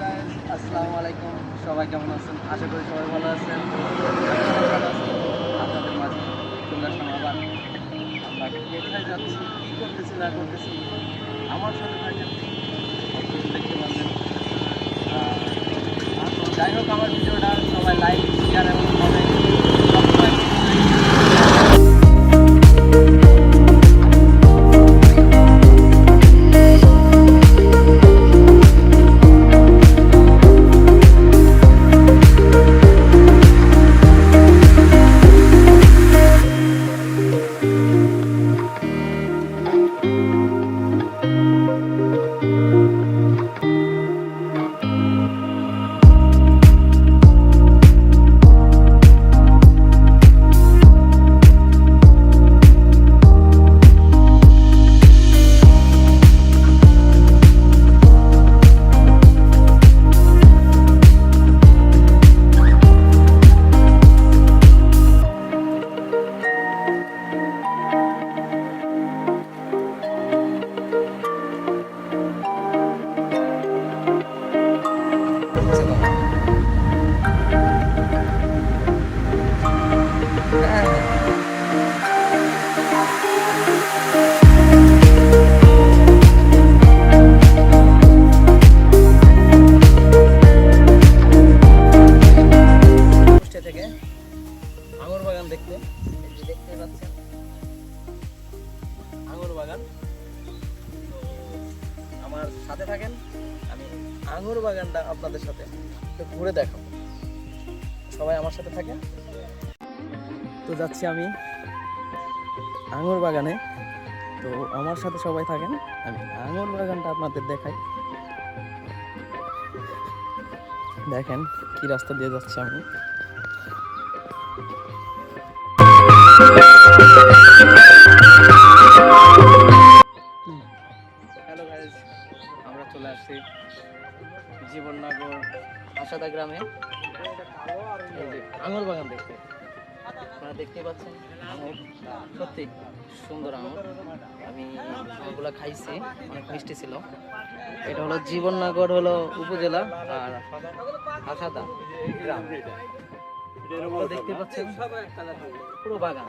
আসসালামু আলাইকুম সবাই কেমন আছেন? আশা করি সবাই ভালো আছেন। আপনাদের মাঝে চলে আসলাম আমরা কোথায় যাচ্ছি? কী করতেছি, না করতেছি? আমার সাথে থাকেন। দেখতে পাচ্ছেন। যাই হোক, আমার ভিডিওটা সবাই লাইক বাগান। আমার সাথে থাকেন, আমি আঙুর বাগানটা আপনাদের সাথে ঘুরে দেখাবো। সবাই আমার সাথে থাকেন। তো যাচ্ছি আমি আঙুর বাগানে। তো আমার সাথে সবাই থাকেন, আমি আঙুর বাগানটা আপনাদের দেখাই। দেখেন কি রাস্তা দিয়ে যাচ্ছি আমি। হ্যালো গাইজ আমরা চলে আসছি জীবননগর আশাদা গ্রামে। আঙুর বাগান দেখতে। আপনারা দেখতে পাচ্ছেন সত্যি সুন্দর আঙুর। আমি আঙুরগুলো খাইছি, অনেক মিষ্টি ছিল। এটা হলো জীবননগর হলো উপজেলা আর আশাদা গ্রাম। দেখতে পাচ্ছেন পুরো বাগান।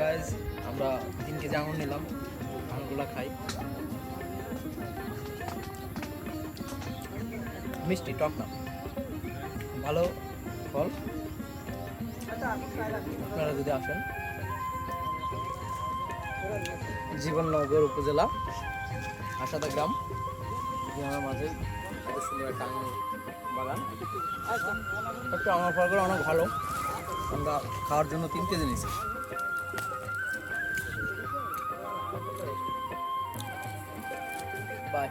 গাইজ আমরা তিন কেজি আঙুর নিলাম আঙুরগুলো খাই। মিষ্টি টক না। ভালো ফল। আপনারা যদি আসেন, জীবননগর উপজেলা আশাদা গ্রাম গ্রামের মাঝে এত সুন্দর একটা বাগান। একটু আমার ফলগুলো অনেক ভালো। আমরা খাওয়ার জন্য তিন কেজি নিয়েছি বাই